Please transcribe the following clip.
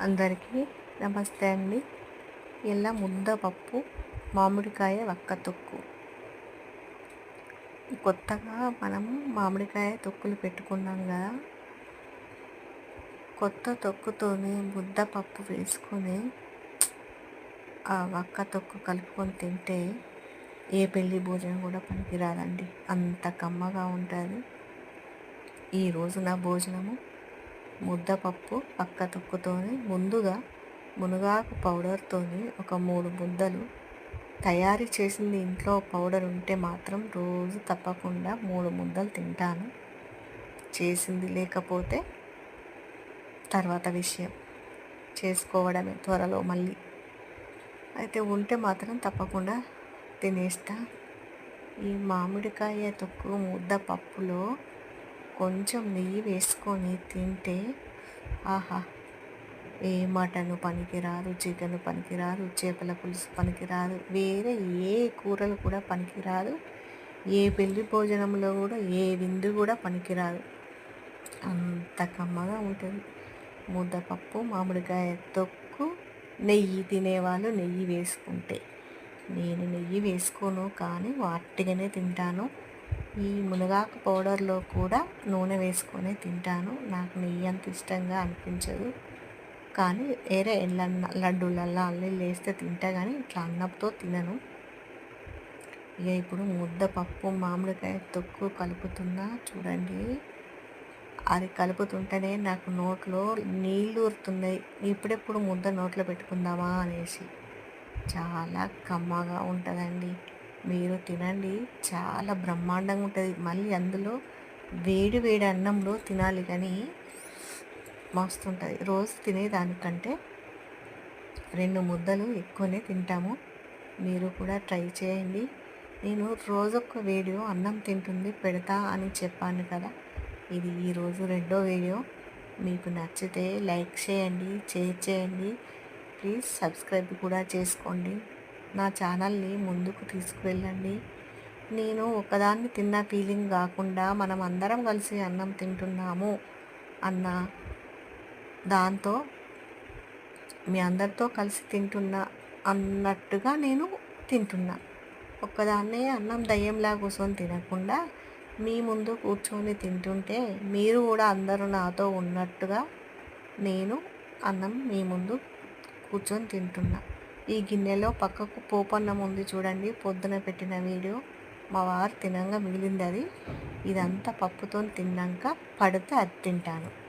అందరికీ నమస్తే అండి. ఇలా ముద్దపప్పు మామిడికాయ వక్క తొక్కు. కొత్తగా మనం మామిడికాయ తొక్కులు పెట్టుకున్నాం కదా. కొత్త తొక్కుతోనే ముద్దపప్పు వేసుకొని ఆ వక్క తొక్కు కలుపుకొని తింటే ఏ పెళ్ళి భోజనం కూడా పనికిరాదండి. అంత కమ్మగా ఉంటుంది. ఈరోజు నా భోజనము ముద్దపప్పు పక్క తొక్కుతోని ముందుగా మునగాకు పౌడర్తోని ఒక మూడు ముద్దలు తయారు చేసింది ఇంట్లో పౌడర్ ఉంటే మాత్రం రోజు తప్పకుండా మూడు ముద్దలు తింటాను. చేసింది లేకపోతే తర్వాత విషయం. చేసుకోవడమే త్వరలో మళ్ళీ. అయితే ఉంటే మాత్రం తప్పకుండా తినేస్తా. ఈ మామిడికాయ తొక్కు ముద్ద పప్పులో కొంచెం నెయ్యి వేసుకొని తింటే ఆహా ఏ మటన్ పనికిరాదు చికెన్ పనికిరాదు చేపల పులుసు పనికిరాదు వేరే ఏ కూరలు కూడా పనికిరాదు ఏ పెళ్ళి భోజనంలో కూడా ఏ విందు కూడా పనికిరాదు. అంత కమ్మగా ఉంటుంది. ముద్దపప్పు మామిడికాయ తొక్కు నెయ్యి తినేవాళ్ళు నెయ్యి వేసుకుంటే. నేను నెయ్యి వేసుకోను కానీ వాటిగానే తింటాను. ఈ మునగాకు పౌడర్లో కూడా నూనె వేసుకొని తింటాను. నాకు నెయ్యి అంత ఇష్టంగా అనిపించదు. కానీ వేరే ఎల్లన్న లడ్డూలల్లో అల్లి వేస్తే తింటా కానీ ఇట్లా అన్నంతో తినను. ఇక ఇప్పుడు ముద్ద పప్పు మామిడికాయ తొక్కు కలుపుతున్నా చూడండి. అది కలుపుతుంటేనే నాకు నోట్లో నీళ్ళు ఊరుతున్నాయి. ఇప్పుడెప్పుడు ముద్ద నోట్లో పెట్టుకుందామా అనేసి. చాలా కమ్మగా ఉంటుందండి. మీరు తినండి. చాలా బ్రహ్మాండంగా ఉంటుంది. మళ్ళీ అందులో వేడి వేడి అన్నంలో తినాలి కానీ మస్తుంటుంది. రోజు తినేదానికంటే రెండు ముద్దలు ఎక్కువనే తింటాము. మీరు కూడా ట్రై చేయండి. నేను రోజొక్క వీడియో అన్నం తింటుంది పెడతా అని చెప్పాను కదా. ఇది ఈరోజు రెండో వీడియో. మీకు నచ్చితే లైక్ చేయండి షేర్ చేయండి. ప్లీజ్ సబ్స్క్రైబ్ కూడా చేసుకోండి. నా ఛానల్ని ముందుకు తీసుకువెళ్ళండి. నేను ఒకదాన్ని తిన్న ఫీలింగ్ కాకుండా మనం అందరం కలిసి అన్నం తింటున్నాము అన్న దాంతో మీ అందరితో కలిసి తింటున్నా అన్నట్టుగా నేను తింటున్నా. ఒక్కదాన్నే అన్నం దయ్యంలా కూర్చొని తినకుండా మీ ముందు కూర్చొని తింటుంటే మీరు కూడా అందరూ నాతో ఉన్నట్టుగా నేను అన్నం మీ ముందు కూర్చొని తింటున్నా. ఈ గిన్నెలో పక్కకు పోపన్నం ఉంది చూడండి. పొద్దున పెట్టిన వీడియో. మా వారు తినంగా మిగిలింది అది. ఇదంతా పప్పుతో తిన్నాక పడితే అది తింటాను.